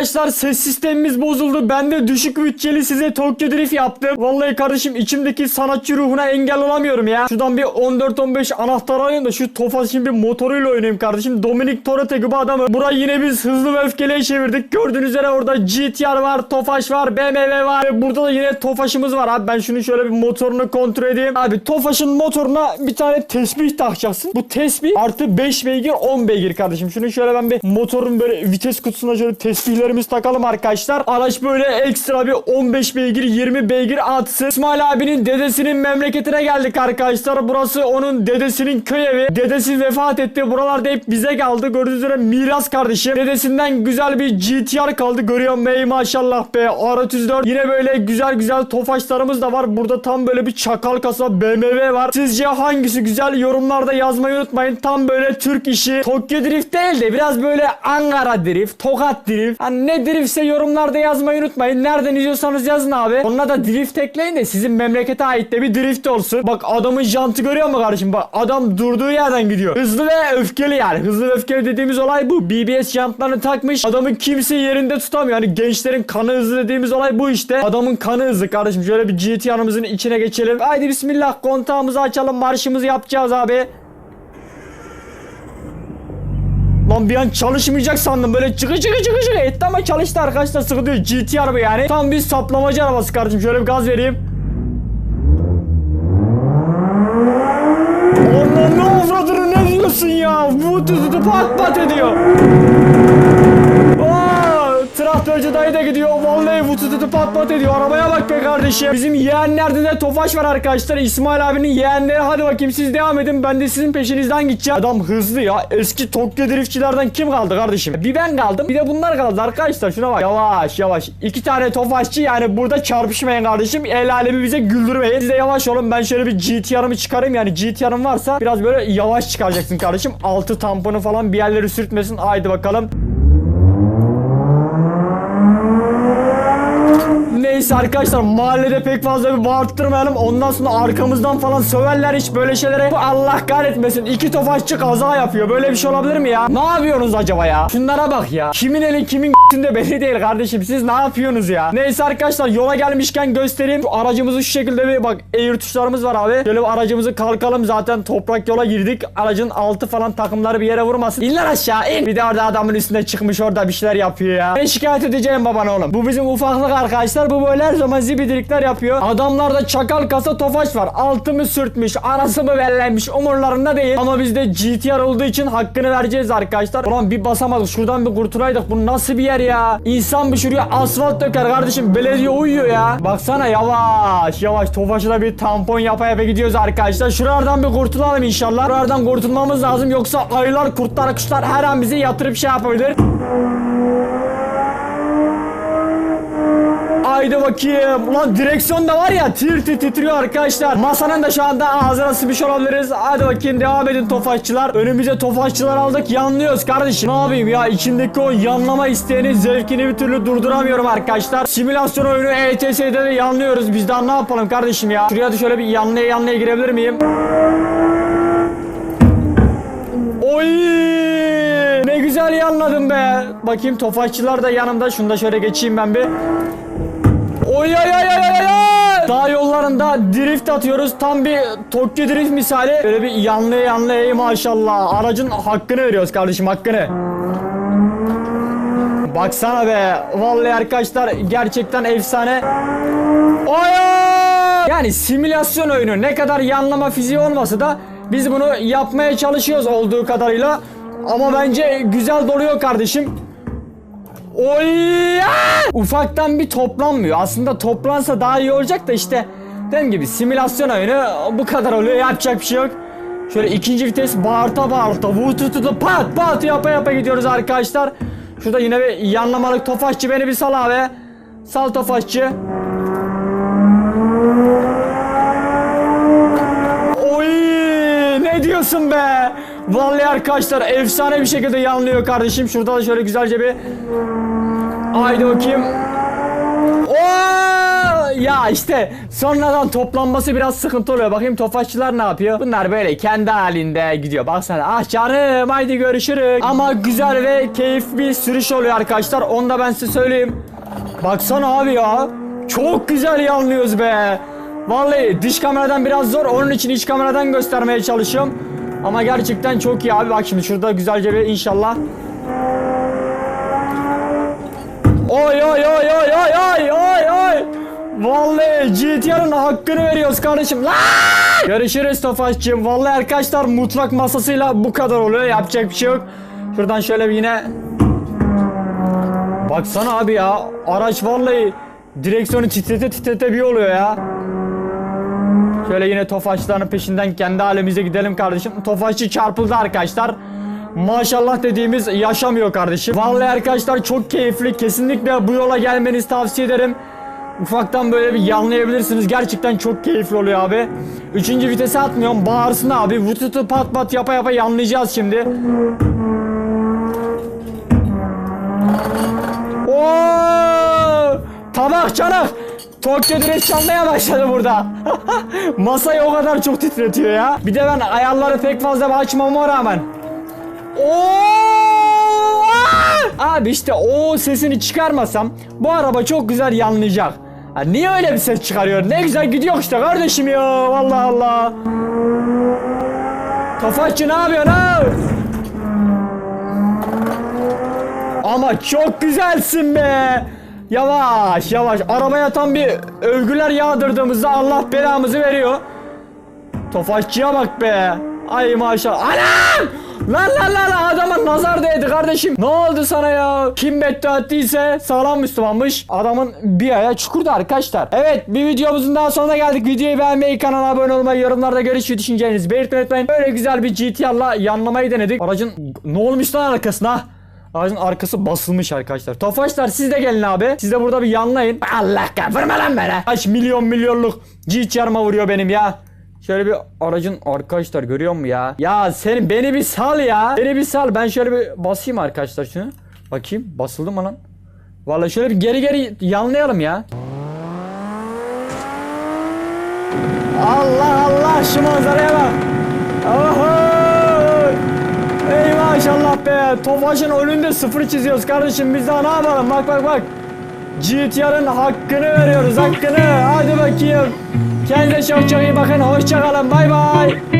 Arkadaşlar ses sistemimiz bozuldu. Ben de düşük bütçeli size Tokyo Drift yaptım. Vallahi kardeşim içimdeki sanatçı ruhuna engel olamıyorum ya. Şuradan bir 14-15 anahtar alayım da şu Tofaş'ın bir motoruyla oynayayım kardeşim. Dominic Toretto gibi adamı. Burayı yine biz hızlı ve öfkeliye çevirdik. Gördüğünüz üzere orada GTR var, Tofaş var, BMW var. Ve burada da yine Tofaş'ımız var abi. Ben şunu şöyle bir motorunu kontrol edeyim. Abi Tofaş'ın motoruna bir tane tesbih takacaksın. Bu tesbih artı 5 beygir 10 beygir kardeşim. Şunu şöyle ben bir motorun böyle vites kutusuna şöyle tesbihlerimizi takalım arkadaşlar. Araç böyle ekstra bir 15 beygir 20 beygir atsın. İsmail abinin dedesinin memleketine geldik arkadaşlar. Burası onun dedesinin köy evi. Dedesi vefat etti. Buralarda hep bize kaldı. Gördüğünüz üzere miras kardeşim. Dedesinden güzel bir GTR kaldı. Görüyorum bey maşallah be. R34. Yine böyle güzel güzel tofaşlarımız da var. Burada tam böyle bir çakal kasa BMW var. Sizce hangisi güzel? Yorumlarda yazmayı unutmayın. Tam böyle Türk işi. Tokyo Drift değil de biraz böyle Ankara Drift, Tokat Drift. Hani ne driftse yorumlarda yazmayı unutmayın. Nereden izliyorsanız yazın abi. Onunla da drift ekleyin de sizin memlekete ait de bir drift olsun. Bak adamın jantı görüyor musun kardeşim? Bak adam durduğu yerden gidiyor. Hızlı ve öfkeli yani. Hızlı ve öfkeli dediğimiz olay bu. BBS jantlarını takmış. Adamın kimse yerinde tutamıyor. Yani gençlerin kanı hızlı dediğimiz olay bu işte. Adamın kanı hızlı kardeşim. Şöyle bir GT yanımızın içine geçelim. Haydi bismillah kontağımızı açalım. Marşımızı yapacağız abi. Lan bir an çalışmayacak sandım. Böyle çıkı çıkı çıkı çıkı etti ama çalıştı arkadaşlar. Sıkıntı yok. GT araba yani. Tam bir saplamacı arabası kardeşim. Şöyle bir gaz vereyim. Onun ne avradını ne diyorsun ya? Bu tututu pat pat ediyor Traktörcü dayı da gidiyor. Vallahi bu tututu pat pat ediyor. Arabaya bak be kardeşim. Bizim yeğenlerde de Tofaş var arkadaşlar. İsmail abinin yeğenleri. Hadi bakayım siz devam edin. Ben de sizin peşinizden gideceğim. Adam hızlı ya. Eski Tokyo driftçilerden kim kaldı kardeşim? Bir ben kaldım. Bir de bunlar kaldı arkadaşlar. Şuna bak. Yavaş yavaş. İki tane Tofaşçı yani burada çarpışmayın kardeşim. El alemi bize güldürmeyin. Siz de yavaş olun. Ben şöyle bir GTR'ımı çıkarayım. Yani GTR'ım varsa biraz böyle yavaş çıkaracaksın kardeşim. Altı tamponu falan bir yerleri sürtmesin. Haydi bakalım. Neyse arkadaşlar mahallede pek fazla bir bağırttırmayalım. Ondan sonra arkamızdan falan söverler hiç böyle şeylere. Bu Allah kahretmesin. İki tofaşçı kaza yapıyor. Böyle bir şey olabilir mi ya? Ne yapıyorsunuz acaba ya? Şunlara bak ya. Kimin eli kimin de belli değil kardeşim. Siz ne yapıyorsunuz ya? Neyse arkadaşlar yola gelmişken göstereyim. Şu aracımızı şu şekilde bir bak air tuşlarımız var abi. Şöyle aracımızı kalkalım zaten toprak yola girdik. Aracın altı falan takımları bir yere vurmasın. İn lan aşağı in. Bir de orada adamın üstüne çıkmış orada bir şeyler yapıyor ya. Ben şikayet edeceğim babana oğlum. Bu bizim ufaklık arkadaşlar. Bu böyle her zaman zibidilikler yapıyor. Adamlarda çakal kasa tofaş var. Altımı sürtmüş. Arası mı bellenmiş. Umurlarında değil. Ama bizde GTR olduğu için hakkını vereceğiz arkadaşlar. Ulan bir basamadık. Şuradan bir kurtulaydık. Bu nasıl bir yer ya? İnsan bir şuraya asfalt döker kardeşim. Belediye uyuyor ya. Baksana yavaş yavaş. Tofaş'a da bir tampon yapa yapa gidiyoruz arkadaşlar. Şuralardan bir kurtulalım inşallah. Şuralardan kurtulmamız lazım. Yoksa ayılar, kurtlar, kuşlar her an bizi yatırıp şey yapabilir. Haydi bakayım. Ulan direksiyon da var ya tir tir titriyor arkadaşlar. Masanın da şu anda ağzına sıkmış olabiliriz. Hadi bakayım devam edin tofaşçılar. Önümüze tofaşçılar aldık yanlıyoruz kardeşim. Ne yapayım ya içindeki o yanlama isteğini zevkini bir türlü durduramıyorum arkadaşlar. Simülasyon oyunu ETS'de de yanlıyoruz. Biz daha ne yapalım kardeşim ya. Şuraya da şöyle bir yanlaya yanlaya girebilir miyim? Oy! Ne güzel yanladım be. Bakayım tofaşçılar da yanımda. Şunu da şöyle geçeyim ben bir. Oy ay ay ay ay ay! Dağ yollarında drift atıyoruz. Tam bir Tokyo drift misali. Böyle bir yanlı yanlı maşallah. Aracın hakkını veriyoruz kardeşim hakkını. Baksana be. Vallahi arkadaşlar gerçekten efsane. Oy! Yani simülasyon oyunu ne kadar yanlama fiziği olmasa da biz bunu yapmaya çalışıyoruz olduğu kadarıyla. Ama bence güzel doluyor kardeşim. Oy! Ufaktan bir toplanmıyor. Aslında toplansa daha iyi olacak da işte dediğim gibi simülasyon oyunu bu kadar oluyor. Yapacak bir şey yok. Şöyle ikinci vites bağırta bağırta vutututu pat pat yapa yapa gidiyoruz arkadaşlar. Şurada yine bir yanlamalık tofaşçı beni bir sal abi. Sal tofaşçı. Oy ne diyorsun be? Vallahi arkadaşlar efsane bir şekilde yanlıyor kardeşim. Şurada da şöyle güzelce bir Haydi bakayım. Oo! Ya işte sonradan toplanması biraz sıkıntı oluyor. Bakayım tofaşçılar ne yapıyor? Bunlar böyle kendi halinde gidiyor. Baksana ah canım haydi görüşürüz. Ama güzel ve keyifli bir sürüş oluyor arkadaşlar. Onu da ben size söyleyeyim. Baksana abi ya. Çok güzel yanlıyoruz be. Vallahi dış kameradan biraz zor. Onun için iç kameradan göstermeye çalışıyorum. Ama gerçekten çok iyi abi. Bak şimdi şurada güzelce bir inşallah. Oy oy oy oy oy oy oy oy. Vallahi GTR'ın hakkını veriyoruz kardeşim. Lan! Görüşürüz Tofaş'cığım. Vallahi arkadaşlar mutfak masasıyla bu kadar oluyor. Yapacak bir şey yok. Şuradan şöyle bir yine Baksana abi ya. Araç vallahi direksiyonu titrete titrete bir oluyor ya. Şöyle yine Tofaşların peşinden kendi halimize gidelim kardeşim. Tofaşçı çarpıldı arkadaşlar. Maşallah dediğimiz yaşamıyor kardeşim. Vallahi arkadaşlar çok keyifli. Kesinlikle bu yola gelmenizi tavsiye ederim. Ufaktan böyle bir yanlayabilirsiniz. Gerçekten çok keyifli oluyor abi. Üçüncü vitese atmıyorum. Bağırsın abi. Vututu pat pat yapa yapa yanlayacağız şimdi. Oo! Tabak çanak. Tokyo direkt çalmaya başladı burada. Masayı o kadar çok titretiyor ya. Bir de ben ayarları pek fazla açmama rağmen. Oo! Abi işte o sesini çıkarmasam bu araba çok güzel yanlayacak. Ha, niye öyle bir ses çıkarıyor? Ne güzel gidiyor işte kardeşim ya. Allah Allah. Tofaşçı ne yapıyorsun ha? Ama çok güzelsin be. Yavaş yavaş. Arabaya tam bir övgüler yağdırdığımızda Allah belamızı veriyor. Tofaşçıya bak be. Ay maşallah. Anam! Lan lan lan adama nazar değdi kardeşim. Ne oldu sana ya? Kim beddua ettiyse sağlam Müslümanmış. Adamın bir aya çukurdu arkadaşlar. Evet bir videomuzun daha sonuna geldik. Videoyu beğenmeyi, kanala abone olmayı, yorumlarda görüş ve düşüncelerinizi belirtmeyi unutmayın. Böyle güzel bir GTR'la yanlamayı denedik. Aracın ne olmuş lan arkasına? Aracın arkası basılmış arkadaşlar. Tofaşlar siz de gelin abi. Siz de burada bir yanlayın. Allah kahretme lan beni. Kaç milyon milyonluk GTR'ıma vuruyor benim ya. Şöyle bir aracın arkadaşlar görüyor musun ya? Ya sen beni bir sal ya. Beni bir sal. Ben şöyle bir basayım arkadaşlar şunu. Bakayım basıldı mı lan? Vallahi şöyle bir geri geri yanlayalım ya. Allah Allah şu manzaraya bak. Oho! Ey be. Tofaş'ın önünde sıfır çiziyoruz kardeşim. Biz daha ne yapalım? Bak bak bak. GTR'ın hakkını veriyoruz hakkını. Hadi bakayım. Kendinize çok çok iyi bakın. Hoşçakalın. Bay bay.